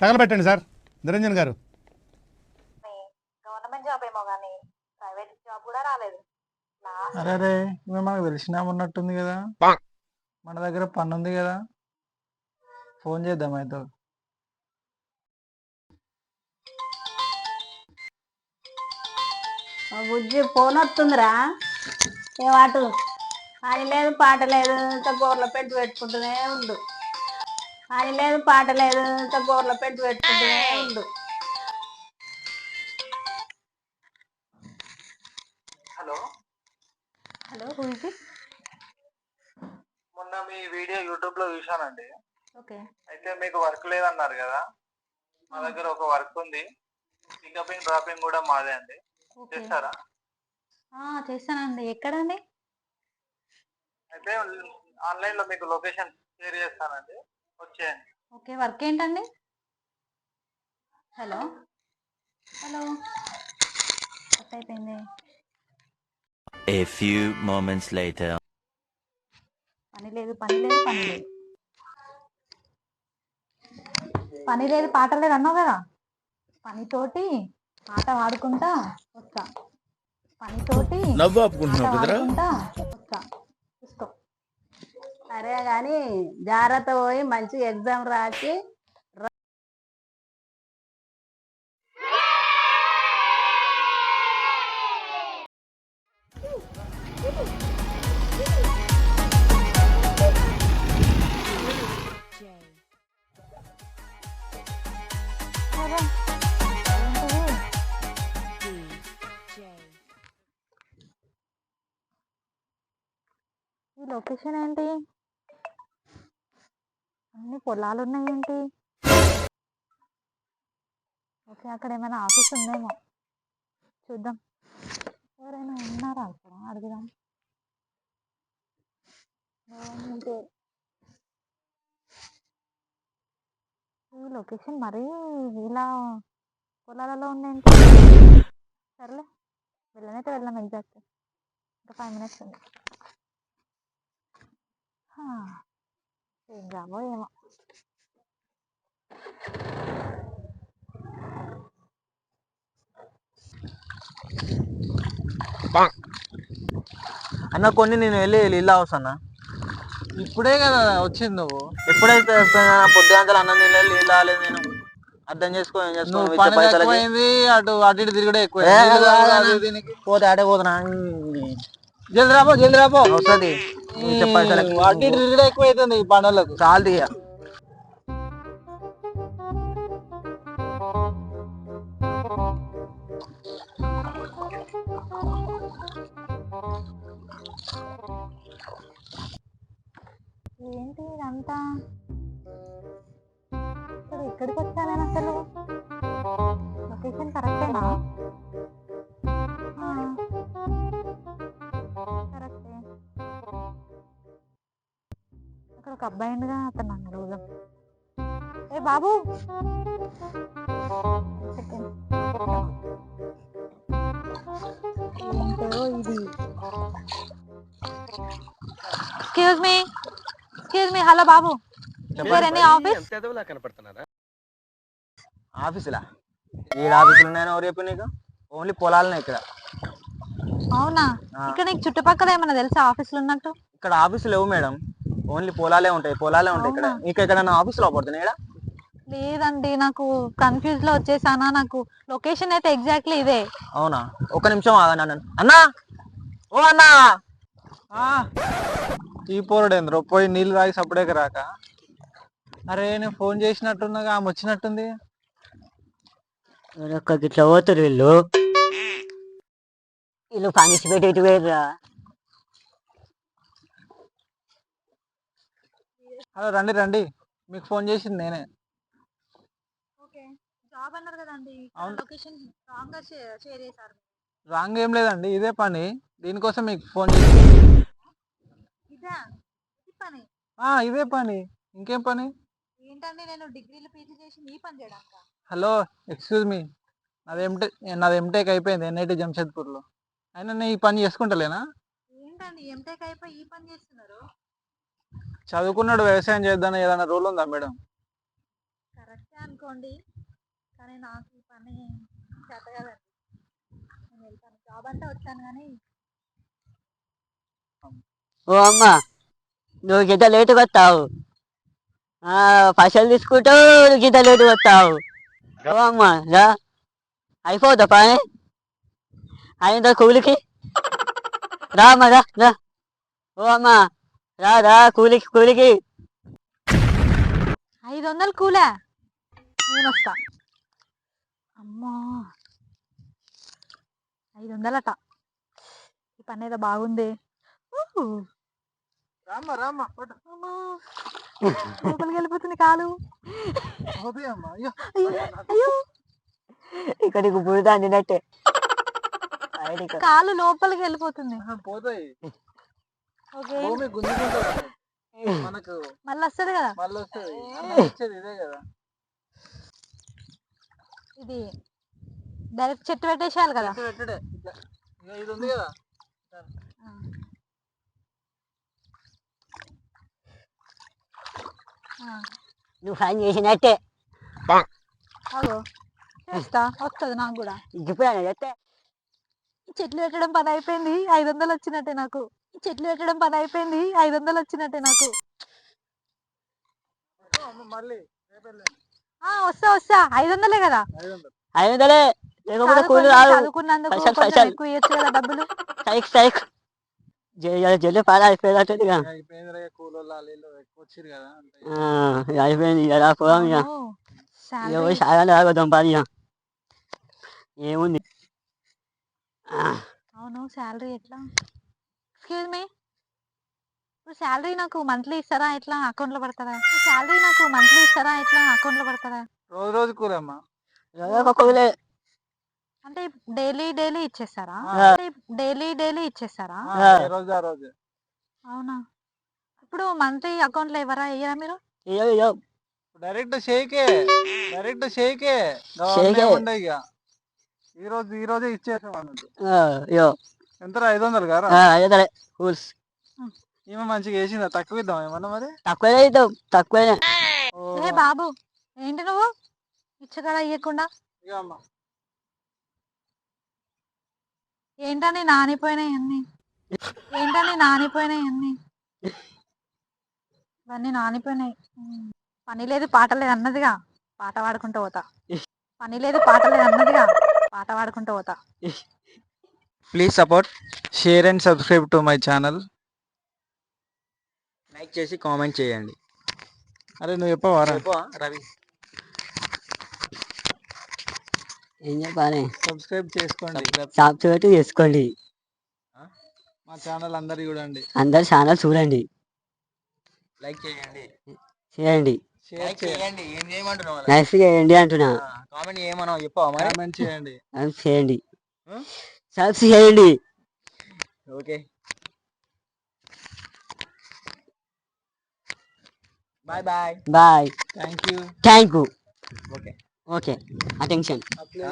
తగలబెట్టండి sir. Niranjan గారు. Government job ఏమో కానీ ప్రైవేట్ జాబ్ కూడా రాలేదు. నా- అరే అరే ఇవి మనకు తెలిసినా ఉన్నట్టుంది కదా. మన దగ్గర పని ఉంది కదా. ఫోన్ చేద్దాం అయితే. బుజ్జి ఫోన్ వస్తుందిరా ఏమాటు అని లేదు పాట లేదు ఇంత బోర్ల పెట్టి పెట్టుకుంటూనే ఉండు. అని లేదు పాట లేదు బోర్ల పెట్టి పెట్టుకుంటూనే ఉండు. హలో. హలో మొన్న మీ వీడియో యూట్యూబ్లో చూశానండి. ఓకే. అయితే మీకు వర్క్ లేదన్నారు కదా? మా దగ్గర ఒక వర్క్ ఉంది. పికపింగ్ డ్రాపింగ్ కూడా మాదే అండి. చేస్తారా? చేస్తానండి. ఎక్కడండి? అయితే ఆన్లైన్లో మీకు లొకేషన్ షేర్ చేస్తానండి. వచ్చేయండి. ఓకే వర్క్ ఏంటండి? హలో. హలో. కట్ అయిపోయింది. A few moments later. పని లేదు పని లేదు పని లేదు. పని లేదు పాట లేదు అన్నావు కదా? పనితోటి ఆట ఆడుకుంటా వస్తా. పనితోటి నవ్వు ఆపుకుంటున్నావు కదరా? సరే కానీ జాగ్రత్త పోయి మంచి ఎగ్జామ్ రాసి లొకేషన్ ఏంటి? అన్ని పొలాలు ఉన్నాయేంటి ఓకే అక్కడ ఏమైనా ఆఫీస్ ఉందేమో? చూద్దాం. ఎవరైనా ఉన్నారా అక్కడ? అడుగుదాం. ఈ లొకేషన్ మరీ ఇలా పొలాలలో ఉందేంటి? సర్లే వెళ్ళనైతే వెళ్ళాం ఎగ్జాక్ట్ ఇంకా ఫైవ్ మినిట్స్ ఉంది. ఏం జాబో ఏమో. అన్న కొన్ని నేను వెళ్ళి ఇల్లు హౌస్ అన్న. ఇప్పుడే కదా వచ్చింది నువ్వు. ఎప్పుడైతే వస్తున్నా పొద్దుగంటలు అన్నం తినలేదు నీళ్ళు రాలేదు నేను. అర్థం చేసుకో ఏం చేసుకో నువ్వు నువ్వు ఇచ్చే పని పైసలకి. ఎక్కువైంది అటు అటు ఇటు తిరుగుడే ఎక్కువ ఏ, కాదు, కాదు. దీనికి. పోతే ఆడే పోతున్నా. జల్ది రాపో జల్ది రాపో వస్తుంది. తిరుగుడే ఎక్కువ అవుతుంది ఈ పనులకు చాలు తీయ ఏంటి ఇదంతా? ఇప్పుడు ఎక్కడికి వచ్చా నేను అసలు? లొకేషన్ కరెక్టేనా ఒక అబ్బాయి ఉండగా అతను నన్ను అడుగుదాం ఏ బాబు. ఏంటో ఇది? Excuse me excuse me hello Babu. Is any office ఆఫీసులా ఈ ఆఫీసులు? ఉన్నాయని ఎవరు చెప్పి నీకు? ఓన్లీ పొలాలనే ఇక్కడ. అవునా. ఇక్కడ నీకు చుట్టుపక్కల ఏమన్నా తెలుసా ఆఫీసులు ఉన్నట్టు ఇక్కడ ఆఫీసులు లేవు మేడం. ఓన్లీ పొలాలే ఉంటాయి పొలాలే ఉంటాయి ఇక్కడ? ఇంకా ఎక్కడైనా ఆఫీసులో పడుతున్నాయి ఇక్కడ లేదండి నాకు కన్ఫ్యూజ్లో వచ్చేసానా నాకు లొకేషన్ అయితే ఎగ్జాక్ట్లీ ఇదే. అవునా? ఒక నిమిషం అన్న. అన్నా! ఓ అన్నా! ఆ, ఈ పోరడేంద్ర పోయి నీళ్ళు తాగి సపడేక రాక? అరే నేను ఫోన్ చేసినట్టున్నాగా ఆమె వచ్చినట్టుంది. ఇట్లా పోతారు వీళ్ళు. వీళ్ళు పనిసి పెట్టి ఇటు పోయిర్రా హలో రండి రండి. మీకు ఫోన్ చేసింది నేనే. ఓకే. జాబ్ అన్నారు కదండి. అవును. లొకేషన్ రాంగ్గా షేర్ చేశారు. రాంగ్ ఏం లేదండి. ఇదే పని. దీనికోసం మీకు ఫోన్ చేసి ఇదా? పని. ఆ ఇదే పని. ఇంకేం పని? ఏంటండి నేను డిగ్రీలు పీజీ చేసి ఈ పని చేయడానికి? Hello excuse me. నాది ఎంటెక్ నాది ఎంటెక్ అయిపోయింది ఎన్ఐటి జంషెద్పూర్లో. అయినా నేను ఈ పని చేసుకుంటలేనా? ఏంటండి ఎంటెక్ అయిపోయి ఈ పని చేస్తున్నారు? చదువుకున్నాడు వ్యవసాయం చేద్దాం ఏదైనా రూల్ ఉందా మేడం? కరెక్టే అనుకోండి కానీ నాకు ఈ పని చేత కదండి. నేను వెళ్తాను. జాబ్ అంటే వచ్చాను కానీ. ఓ అమ్మ నువ్వు గిద్ద లేటుగా వస్తావు. ఆ, పైసలు తీసుకుంటావు నువ్వు గిద్ద లేటుగా వస్తావు. ఓ అమ్మ రా. అయిపోద్దా పని? అయిందా కూలికి? రా అమ్మ రా రా. ఓ అమ్మ రా రా కూలికి. కూలికి ఐదు వందలు కూలా నేను వస్తా అమ్మా ఐదు వందలట ఈ పని ఏదో బాగుంది లోపలికి వెళ్ళిపోతుంది కాలు. పోతాయి అమ్మ అయ్యో. అయ్యో అయ్యో. ఇక్కడ నీకు బురద అందినట్టే. బయటికి. కాలు లోపలికి వెళ్ళిపోతుంది. పోతాయి. భూమి గుంజుకుంటుంది మనకు మళ్ళీ వస్తుంది కదా మళ్ళీ వస్తుంది వచ్చేది ఇదే కదా. ఇది డైరెక్ట్ చెట్టు పెట్టేసేయాలి కదా? పెట్టడే. ఇది ఉంది కదా. నువ్వు ఫైన్ చేసినట్టే. అగో. చేస్తా. వస్తుంది నాకు కూడా. ఇప్పుడు చెట్లు పెట్టడం పని అయిపోయింది. ఐదు వందలు వచ్చినట్టే నాకు. చెట్లు పెట్టడం పని అయిపోయింది. ఐదు వందలు వచ్చినట్టే నాకు. వస్తా వస్తా. ఐదు వందలే కదా. ఐదు వందలు ఐదు వందలే లేకపోతే కూలి చదువుకొని- రాదు. చదువుకున్నందుకు పైసలు, కొంచెం పైసలు. ఎక్కువ ఇవ్వచ్చు కదా డబ్బులు. సైక్ సైక్ జల్లి జల్లి పాలు అయిపోయినట్టుగా అయిపోయింది ఇక అయిపోయింది. ఇక పోదాం సాగాలి ఆగొద్దాం ఏముంది? ఆ, అవును శాలరీ ఎట్లా? ఎక్స్క్యూజ్ మీ ఇప్పుడు శాలరీ నాకు మంత్లీ ఇస్తారా? ఎట్లా? అకౌంట్లో పడతారా? శాలరీ నాకు మంత్లీ ఇస్తారా? ఎట్లా? అకౌంట్లో పడతారా? రోజు రోజు కూలే అంటే డైలీ డైలీ ఇచ్చేస్తారా. అంటే డైలీ డైలీ ఇచ్చేస్తారా? రోజు ఆ రోజు. అవునా? ఇప్పుడు మంత్లీ అకౌంట్లో ఎవరా ఇయ్యరా మీరు? డైరెక్ట్ షేకే. డైరెక్ట్ షేకే. ఇక. ఈ రోజు ఈ రోజే ఇచ్చేసాం అన్నట్టు. ఎంత ఐదు వందలు గారా? ఆ, ఐదు వందలే కూల్స్ ఈమె మంచిగా వేసిందా? తక్కువ ఇద్దాం ఏమన్నా మరి? తక్కువనే ఇద్దాం. తక్కువనే. ఓ, ఏ బాబు ఏంటి నువ్వు? ఇచ్చగల ఇవ్వకుండా ఏంటని నానిపోయినాయి అన్ని? ఏంటని నానిపోయినాయి అన్ని? ఇవన్నీ నానిపోయినాయి. పని లేదు పాట లేదు అన్నదిగా. పాట పాడుకుంటూ పోతా. పని లేదు పాట లేదు అన్నదిగా. పాట పాడుకుంటూ పోతా. Please support share and subscribe to my channel like చేసి కామెంట్ చేయండి. అరే నువ్వు చెప్పవారా రవి. ఏం చెప్పాలి? సబ్స్క్రైబ్ చేసుకోండి. సాఫ్ట్వేర్ చేసుకోండి. మా ఛానల్ అందరు చూడండి. అందరు ఛానల్ చూడండి. లైక్ చేయండి. చేయండి. లైక్ చేయండి. ఏం చేయమంటున్నావు? నెక్స్ట్ చేయండి అంటున్నా. కామెంట్ ఏమన్నావు చెప్పావా కామెంట్ చేయండి. చేయండి? సబ్స్ చేయండి. Okay. Bye bye bye thank you thank you okay okay attention అట్లే